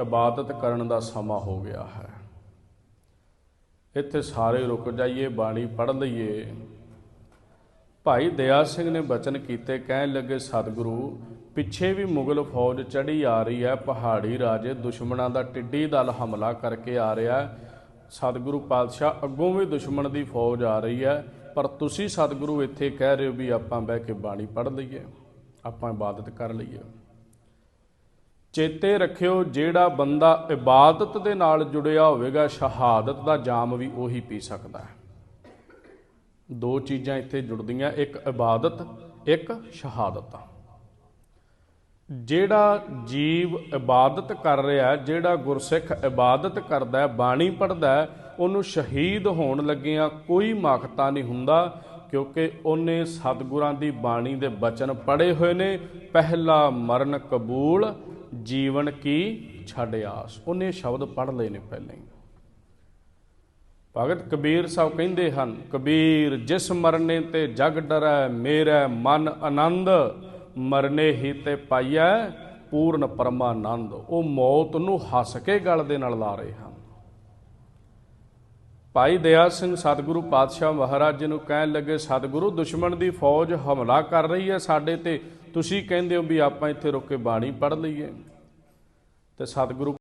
ਇਬਾਦਤ ਕਰਨ ਦਾ ਸਮਾਂ ਹੋ ਗਿਆ ਹੈ। ਇੱਥੇ ਸਾਰੇ ਰੁਕ ਜਾਈਏ, ਬਾਣੀ ਪੜ੍ਹ ਲਈਏ। ਭਾਈ ਦਇਆ ਸਿੰਘ ਨੇ ਬਚਨ ਕੀਤੇ, ਕਹਿਣ ਲੱਗੇ, ਸਤਿਗੁਰੂ, ਪਿੱਛੇ ਵੀ ਮੁਗਲ ਫੌਜ ਚੜੀ ਆ ਰਹੀ ਹੈ, ਪਹਾੜੀ ਰਾਜੇ ਦੁਸ਼ਮਣਾਂ ਦਾ ਟਿੱਡੀ ਦਲ ਹਮਲਾ ਕਰਕੇ ਆ ਰਿਹਾ ਸਤਿਗੁਰੂ ਪਾਤਸ਼ਾਹ ਅੱਗੋਂ ਵੀ ਦੁਸ਼ਮਣ ਦੀ ਫੌਜ ਆ ਰਹੀ ਹੈ, ਪਰ ਤੁਸੀਂ ਸਤਿਗੁਰੂ ਇੱਥੇ ਕਹਿ ਰਹੇ ਹੋ ਵੀ ਆਪਾਂ ਬਹਿ ਕੇ ਬਾਣੀ ਪੜ੍ਹ ਲਈਏ, ਆਪਾਂ ਇਬਾਦਤ ਕਰ ਲਈਏ। ਚੇਤੇ ਰੱਖਿਓ ਜਿਹੜਾ ਬੰਦਾ ਇਬਾਦਤ ਦੇ ਨਾਲ ਜੁੜਿਆ ਹੋਵੇਗਾ, ਸ਼ਹਾਦਤ ਦਾ ਜਾਮ ਵੀ ਉਹੀ ਪੀ ਸਕਦਾ ਹੈ। ਦੋ ਚੀਜ਼ਾਂ ਇੱਥੇ ਜੁੜਦੀਆਂ, ਇੱਕ ਇਬਾਦਤ, ਇੱਕ ਸ਼ਹਾਦਤ। ਜਿਹੜਾ ਜੀਵ ਇਬਾਦਤ ਕਰ ਰਿਹਾ ਜਿਹੜਾ ਗੁਰਸਿੱਖ ਇਬਾਦਤ ਕਰਦਾ ਹੈ, ਬਾਣੀ ਪੜਦਾ ਹੈ, ਉਹਨੂੰ ਸ਼ਹੀਦ ਹੋਣ ਲੱਗਿਆਂ ਕੋਈ ਮਾਖਤਾ ਨਹੀਂ ਹੁੰਦਾ, ਕਿਉਂਕਿ ਉਹਨੇ ਸਤਿਗੁਰਾਂ ਦੀ ਬਾਣੀ ਦੇ ਬਚਨ ਪੜ੍ਹੇ ਹੋਏ ਨੇ। ਪਹਿਲਾ ਮਰਨ ਕਬੂਲ ਜੀਵਨ ਕੀ ਛੱਡ ਆਸ। ਉਹਨੇ ਸ਼ਬਦ ਪੜ ਲਏ ਨੇ ਪਹਿਲਾਂ ਹੀ। ਭਗਤ ਕਬੀਰ ਸਾਹਿਬ ਕਹਿੰਦੇ ਹਨ, ਕਬੀਰ ਜਿਸ ਮਰਨੇ ਤੇ ਜਗ ਡਰੈ, ਮੇਰਾ ਮਨ ਆਨੰਦ, ਮਰਨੇ ਹੀ ਤੇ ਪਾਈਐ ਪੂਰਨ ਪਰਮਾਨੰਦ। ਉਹ ਮੌਤ ਨੂੰ ਹੱਸ ਕੇ ਗਲ ਦੇ ਨਾਲ ਲਾ ਰਹੇ ਹਨ। ਭਾਈ ਦਇਆ ਸਿੰਘ ਸਤਿਗੁਰੂ ਪਾਤਸ਼ਾਹ ਮਹਾਰਾਜ ਜੀ ਨੂੰ ਕਹਿਣ ਲੱਗੇ, ਸਤਿਗੁਰੂ, ਦੁਸ਼ਮਣ ਦੀ ਫੌਜ ਹਮਲਾ ਕਰ ਰਹੀ ਹੈ ਸਾਡੇ ਤੇ ਤੁਸੀਂ ਕਹਿੰਦੇ ਹੋ ਵੀ ਆਪਾਂ ਇੱਥੇ ਰੁਕ ਕੇ ਬਾਣੀ ਪੜ੍ਹ ਲਈਏ ਤੇ ਸਤਿਗੁਰੂ